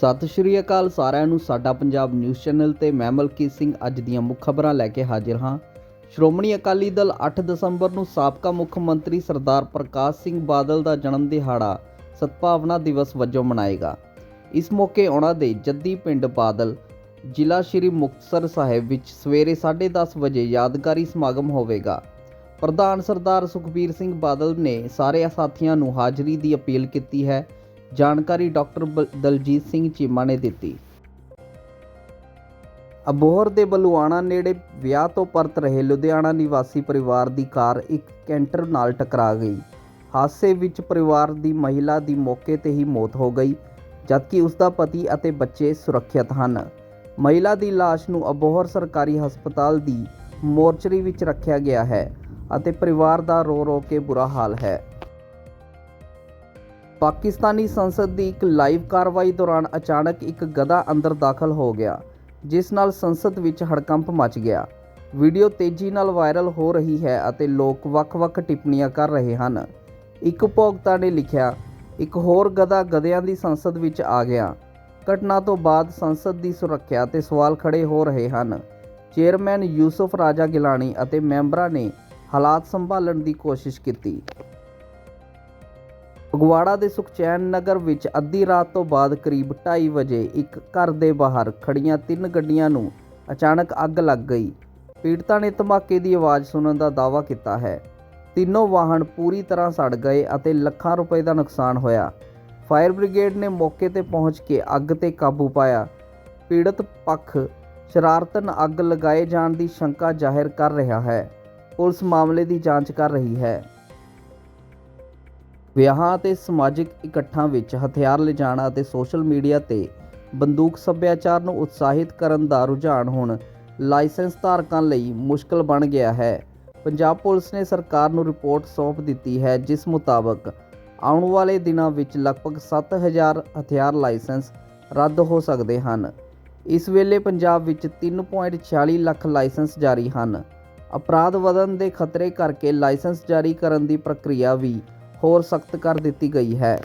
ਸਤਿ ਸ਼੍ਰੀ ਅਕਾਲ ਸਾਰਿਆਂ ਨੂੰ, ਸਾਡਾ ਪੰਜਾਬ ਨਿਊਜ਼ ਚੈਨਲ ਤੇ ਮੈਂ ਮਲਕੀਤ ਸਿੰਘ ਅੱਜ ਦੀਆਂ ਮੁੱਖ ਖਬਰਾਂ ਲੈ ਕੇ ਹਾਜ਼ਰ ਹਾਂ। ਸ਼੍ਰੋਮਣੀ ਅਕਾਲੀ ਦਲ 8 ਦਸੰਬਰ ਨੂੰ ਸਾਬਕਾ ਮੁੱਖ ਮੰਤਰੀ ਸਰਦਾਰ ਪ੍ਰਕਾਸ਼ ਸਿੰਘ ਬਾਦਲ ਦਾ ਜਨਮ ਦਿਹਾੜਾ ਸਤਪਾਵਨਾ ਦਿਵਸ ਵਜੋਂ ਮਨਾਏਗਾ। ਇਸ ਮੌਕੇ ਉਹਨਾਂ ਦੇ ਜੱਦੀ ਪਿੰਡ ਬਾਦਲ, ਜ਼ਿਲ੍ਹਾ ਸ਼੍ਰੀ ਮੁਕਤਸਰ ਸਾਹਿਬ ਵਿੱਚ ਸਵੇਰੇ 10:30 ਵਜੇ ਯਾਦਗਾਰੀ ਸਮਾਗਮ ਹੋਵੇਗਾ। ਪ੍ਰਧਾਨ ਸਰਦਾਰ ਸੁਖਬੀਰ ਸਿੰਘ ਬਾਦਲ ਨੇ ਸਾਰੇ ਸਾਥੀਆਂ ਨੂੰ ਹਾਜ਼ਰੀ ਦੀ ਅਪੀਲ ਕੀਤੀ ਹੈ ਜਾਣਕਾਰੀ ਡਾਕਟਰ ਬਲ- ਦਲਜੀਤ ਸਿੰਘ ਚੀਮਾ ਨੇ ਦਿੱਤੀ। ਅਬੋਹਰ ਦੇ ਬਲੂਆਣਾ ਨੇੜੇ ਵਿਆਹ ਤੋਂ ਪਰਤ ਰਹੇ ਲੁਧਿਆਣਾ ਨਿਵਾਸੀ ਪਰਿਵਾਰ ਦੀ ਕਾਰ ਇੱਕ ਕੈਂਟਰ ਨਾਲ ਟਕਰਾ ਗਈ। ਹਾਦਸੇ ਵਿੱਚ ਪਰਿਵਾਰ ਦੀ ਮਹਿਲਾ ਦੀ ਮੌਕੇ ਤੇ ਹੀ ਮੌਤ ਹੋ ਗਈ, ਜਦਕਿ ਉਸ ਦਾ ਪਤੀ ਅਤੇ ਬੱਚੇ ਸੁਰੱਖਿਅਤ ਹਨ। ਮਹਿਲਾ ਦੀ ਲਾਸ਼ ਨੂੰ ਅਬੋਹਰ ਸਰਕਾਰੀ ਹਸਪਤਾਲ ਦੀ ਮੋਰਚਰੀ ਵਿੱਚ ਰੱਖਿਆ ਗਿਆ ਹੈ ਅਤੇ ਪਰਿਵਾਰ ਦਾ ਰੋ ਰੋ ਕੇ ਬੁਰਾ ਹਾਲ ਹੈ। ਪਾਕਿਸਤਾਨੀ ਸੰਸਦ ਦੀ ਇੱਕ ਲਾਈਵ ਕਾਰਵਾਈ ਦੌਰਾਨ ਅਚਾਨਕ ਇੱਕ ਗਧਾ ਅੰਦਰ ਦਾਖਲ ਹੋ ਗਿਆ, ਜਿਸ ਨਾਲ ਸੰਸਦ ਵਿੱਚ ਹੜਕੰਪ ਮਚ ਗਿਆ। ਵੀਡੀਓ ਤੇਜ਼ੀ ਨਾਲ ਵਾਇਰਲ ਹੋ ਰਹੀ ਹੈ ਅਤੇ ਲੋਕ ਵੱਖ-ਵੱਖ ਟਿੱਪਣੀਆਂ ਕਰ ਰਹੇ ਹਨ। ਇੱਕ ਉਪਭੋਗਤਾ ਨੇ ਲਿਖਿਆ, ਇੱਕ ਹੋਰ ਗਧਾ ਗਧਿਆਂ ਦੀ ਸੰਸਦ ਵਿੱਚ ਆ ਗਿਆ। ਘਟਨਾ ਤੋਂ ਬਾਅਦ ਸੰਸਦ ਦੀ ਸੁਰੱਖਿਆ ਤੇ ਸਵਾਲ ਖੜੇ ਹੋ ਰਹੇ ਹਨ। ਚੇਅਰਮੈਨ ਯੂਸਫ ਰਾਜਾ ਗਿਲਾਨੀ ਅਤੇ ਮੈਂਬਰਾਂ ਨੇ ਹਾਲਾਤ ਸੰਭਾਲਣ ਦੀ ਕੋਸ਼ਿਸ਼ ਕੀਤੀ। ਫਗਵਾੜਾ ਦੇ ਸੁਖਚੈਨ ਨਗਰ ਵਿੱਚ ਅੱਧੀ ਰਾਤ ਤੋਂ ਬਾਅਦ ਕਰੀਬ 2:30 ਵਜੇ ਇੱਕ ਘਰ ਦੇ ਬਾਹਰ ਖੜੀਆਂ ਤਿੰਨ ਗੱਡੀਆਂ ਨੂੰ ਅਚਾਨਕ ਅੱਗ ਲੱਗ ਗਈ। ਪੀੜਤਾਂ ਨੇ ਧਮਾਕੇ ਦੀ ਆਵਾਜ਼ ਸੁਣਨ ਦਾ ਦਾਅਵਾ ਕੀਤਾ ਹੈ। ਤਿੰਨੋਂ ਵਾਹਨ ਪੂਰੀ ਤਰ੍ਹਾਂ ਸੜ ਗਏ ਅਤੇ ਲੱਖਾਂ ਰੁਪਏ ਦਾ ਨੁਕਸਾਨ ਹੋਇਆ। ਫਾਇਰ ਬ੍ਰਿਗੇਡ ਨੇ ਮੌਕੇ ਤੇ ਪਹੁੰਚ ਕੇ ਅੱਗ ਤੇ ਕਾਬੂ ਪਾਇਆ। ਪੀੜਤ ਪੱਖ ਸ਼ਰਾਰਤਨ ਅੱਗ ਲਗਾਏ ਜਾਣ ਦੀ ਸ਼ੰਕਾ ਜ਼ਾਹਿਰ ਕਰ ਰਿਹਾ ਹੈ। ਪੁਲਿਸ ਮਾਮਲੇ ਦੀ ਜਾਂਚ ਕਰ ਰਹੀ ਹੈ। ਵਿਆਹਾਂ ਅਤੇ ਸਮਾਜਿਕ ਇਕੱਠਾਂ ਵਿੱਚ ਹਥਿਆਰ ਲਿਜਾਣਾ ਅਤੇ ਸੋਸ਼ਲ ਮੀਡੀਆ ਤੇ ਬੰਦੂਕ ਸੱਭਿਆਚਾਰ ਨੂੰ ਉਤਸ਼ਾਹਿਤ ਕਰਨ ਦਾ ਰੁਝਾਨ ਹੁਣ ਲਾਇਸੈਂਸ ਧਾਰਕਾਂ ਲਈ ਮੁਸ਼ਕਲ ਬਣ ਗਿਆ ਹੈ। ਪੰਜਾਬ ਪੁਲਿਸ ਨੇ ਸਰਕਾਰ ਨੂੰ ਰਿਪੋਰਟ ਸੌਂਪ ਦਿੱਤੀ ਹੈ, ਜਿਸ ਮੁਤਾਬਕ ਆਉਣ ਵਾਲੇ ਦਿਨਾਂ ਵਿੱਚ ਲਗਭਗ 7000 ਹਥਿਆਰ ਲਾਇਸੈਂਸ ਰੱਦ ਹੋ ਸਕਦੇ ਹਨ। ਇਸ ਵੇਲੇ ਪੰਜਾਬ ਵਿੱਚ 3.46 ਲੱਖ ਲਾਇਸੈਂਸ ਜਾਰੀ ਹਨ। ਅਪਰਾਧ ਵਧਣ ਦੇ ਖਤਰੇ ਕਰਕੇ ਲਾਇਸੈਂਸ ਜਾਰੀ ਕਰਨ ਦੀ ਪ੍ਰਕਿਰਿਆ ਵੀ ਹੋਰ ਸਖਤ ਕਰ ਦਿੱਤੀ ਗਈ ਹੈ।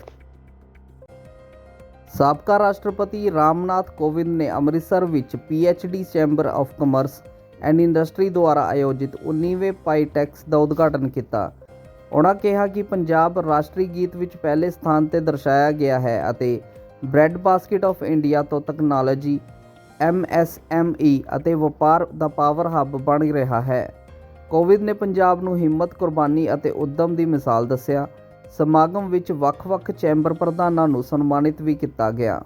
ਸਾਬਕਾ ਰਾਸ਼ਟਰਪਤੀ ਰਾਮਨਾਥ ਕੋਵਿੰਦ ਨੇ ਅੰਮ੍ਰਿਤਸਰ ਵਿੱਚ PHD chamber of commerce and industry ਦੁਆਰਾ ਆਯੋਜਿਤ 19ਵੇਂ ਪਾਈਟੈਕਸ ਦਾ ਉਦਘਾਟਨ ਕੀਤਾ। ਉਹਨਾਂ ਕਿਹਾ ਕਿ ਪੰਜਾਬ ਰਾਸ਼ਟਰੀ ਗੀਤ ਵਿੱਚ ਪਹਿਲੇ ਸਥਾਨ ਤੇ ਦਰਸਾਇਆ ਗਿਆ ਹੈ ਅਤੇ ਬ੍ਰੈਡ ਬਾਸਕਟ ਆਫ ਇੰਡੀਆ ਤੋਂ ਤਕਨਾਲੋਜੀ ਐਮਐਸਐਮਈ ਅਤੇ ਵਪਾਰ ਦਾ ਪਾਵਰ ਹੱਬ ਬਣ ਰਿਹਾ ਹੈ। ਕੋਵਿਦ ਨੇ ਪੰਜਾਬ ਨੂੰ ਹਿੰਮਤ, ਕੁਰਬਾਨੀ ਅਤੇ ਉਦਮ ਦੀ ਮਿਸਾਲ ਦੱਸਿਆ। ਸਮਾਗਮ ਵਿੱਚ ਵੱਖ-ਵੱਖ ਚੈਂਬਰ ਪ੍ਰਧਾਨਾਂ ਨੂੰ ਸਨਮਾਨਿਤ ਵੀ ਕੀਤਾ ਗਿਆ।